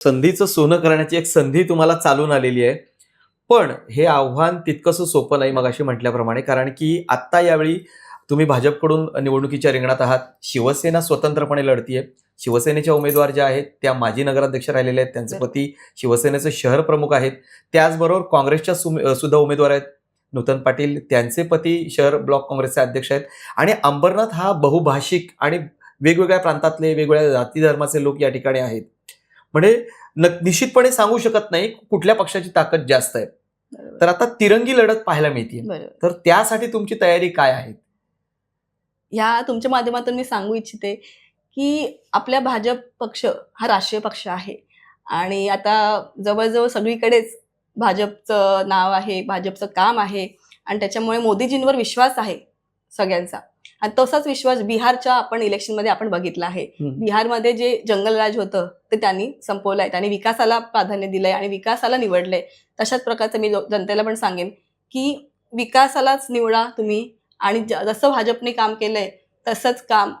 संधीचं सोनं करण्याची एक संधी तुम्हाला चालून आलेली आहे. पण हे आव्हान तितकंसं सोपं नाही मग अशी म्हटल्याप्रमाणे कारण की आत्ता यावेळी तुम्ही भाजपकडून निवडणुकीच्या रिंगणात आहात. शिवसेना स्वतंत्रपणे लढतीये. शिवसेनेच्या उमेदवार ज्या आहेत त्या माजी नगराध्यक्ष राहिलेल्या आहेत. त्यांचे पती शिवसेनेचे शहर प्रमुख आहेत. त्याचबरोबर काँग्रेसच्या सुद्धा उमेदवार आहेत. नूतन पाटील त्यांचे पती शहर ब्लॉक काँग्रेसचे अध्यक्ष आहेत. आणि अंबरनाथ हा बहुभाषिक आणि वेगवेगळ्या प्रांतातले वेगवेगळ्या जाती धर्माचे लोक या ठिकाणी आहेत. म्हणजे निश्चितपणे सांगू शकत नाही कुठल्या पक्षाची ताकद जास्त आहे. तर आता तिरंगी लढत पाहायला मिळते तर त्यासाठी तुमची तयारी काय आहे? ह्या तुमच्या माध्यमातून मी सांगू इच्छिते की आपल्या भाजप पक्ष हा राष्ट्रीय पक्ष आहे. आणि आता जवळजवळ सगळीकडेच भाजपचं नाव आहे भाजपचं काम आहे. आणि त्याच्यामुळे मोदीजींवर विश्वास आहे. सगळ्यांचा. आणि तसाच विश्वास बिहारच्या आपण इलेक्शनमध्ये आपण बघितला आहे. बिहारमध्ये जे जंगलराज होतं ते त्यांनी संपवलं आहे त्यांनी विकासाला प्राधान्य दिलंय आणि विकासाला निवडलंय. तशाच प्रकारचं मी जनतेला पण सांगेन की विकासालाच निवडा तुम्ही आणि जसं भाजपने काम केलंय तसंच काम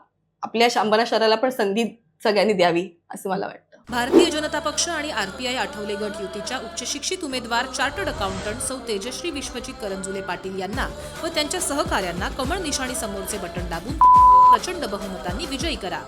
आपल्या अंबरा शहराला पण संधी सगळ्यांनी द्यावी असं मला वाटतं. भारतीय जनता पक्ष आणि आरपीआय आठवले गट युतीच्या उच्चशिक्षित उमेदवार चार्टर्ड अकाउंटंट सौ तेजश्री विश्वजित करंजुले पाटील यांना व त्यांच्या सहकाऱ्यांना कमळ निशाणी समोरचे बटन दाबून प्रचंड बहुमतांनी विजयी करा.